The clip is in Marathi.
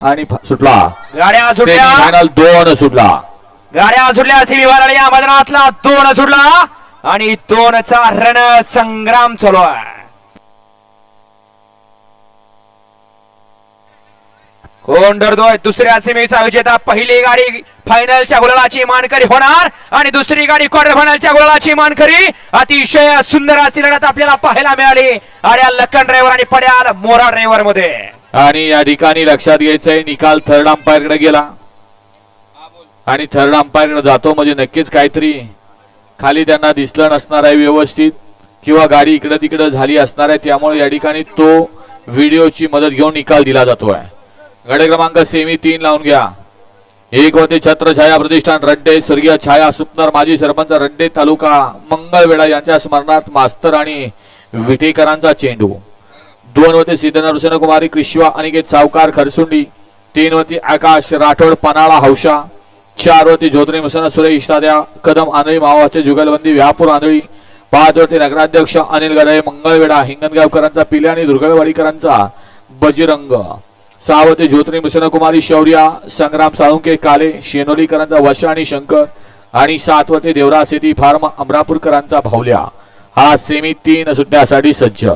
आणि सुटला. गाड्या सुटल्या. फायनल दोन सुटला. गाड्या सुटल्या. सेमीफायनल या मैदानातला दोन सुटला. आणि दोनचा रण संग्राम चालू आहे. कोण डरतोय दुसऱ्या सेमीचा विजेता. पहिली गाडी फायनलच्या गुलालाची मानकरी होणार. आणि दुसरी गाडी क्वार्टर फायनलच्या गुलालाची मानकरी. अतिशय सुंदर अशी लढत आपल्याला पाहायला मिळाली. अड्या लक्कन ड्रायव्हर आणि पड्याल मोरा ड्रायव्हरमध्ये. आणि या ठिकाणी लक्षात घ्यायचंय निकाल थर्ड अंपायरकडे गेला. आणि थर्ड अंपायरकडे जातो म्हणजे नक्कीच काहीतरी खाली त्यांना दिसलं नसणार आहे व्यवस्थित किंवा गाडी इकडे तिकडे झाली असणार आहे त्यामुळे या ठिकाणी तो व्हिडिओची मदत घेऊन निकाल दिला जातो आहे गडे क्रमांक सेमी तीन लावून घ्या. एक होते छत्र छाया प्रतिष्ठान रड्डे स्वर्गीय छाया सुपनर माजी सरपंच रड्डे तालुका मंगळवेढा यांच्या स्मरणार्थ मास्तर आणि विटेकरांचा चेंडू. दोन होते सिद्धनर कुमारी कृष्वा अनिकेत सावकार खरसुंडी तीन होती आकाश राठोड पनाळा हौशा चार होती ज्योतिनी मुसन सुरे इष्टाद्या कदम आंधळी मावाचे जुगलबंदी व्यापूर आंधळी पाच होते नगराध्यक्ष अनिल गडे मंगळवेढा हिंगणगावकरांचा पिले आणि दुर्गळवाडीकरांचा बजरंग. सहा होते ज्योतिनी मुसन कुमारी शौर्या संग्राम साळुंके काले शेनोलीकरांचा वशा आणि शंकर आणि सात होते देवराज शेती फार्म अमरापूरकरांचा भावल्या. हा सेमी तीन सुट्ट्यासाठी सज्ज.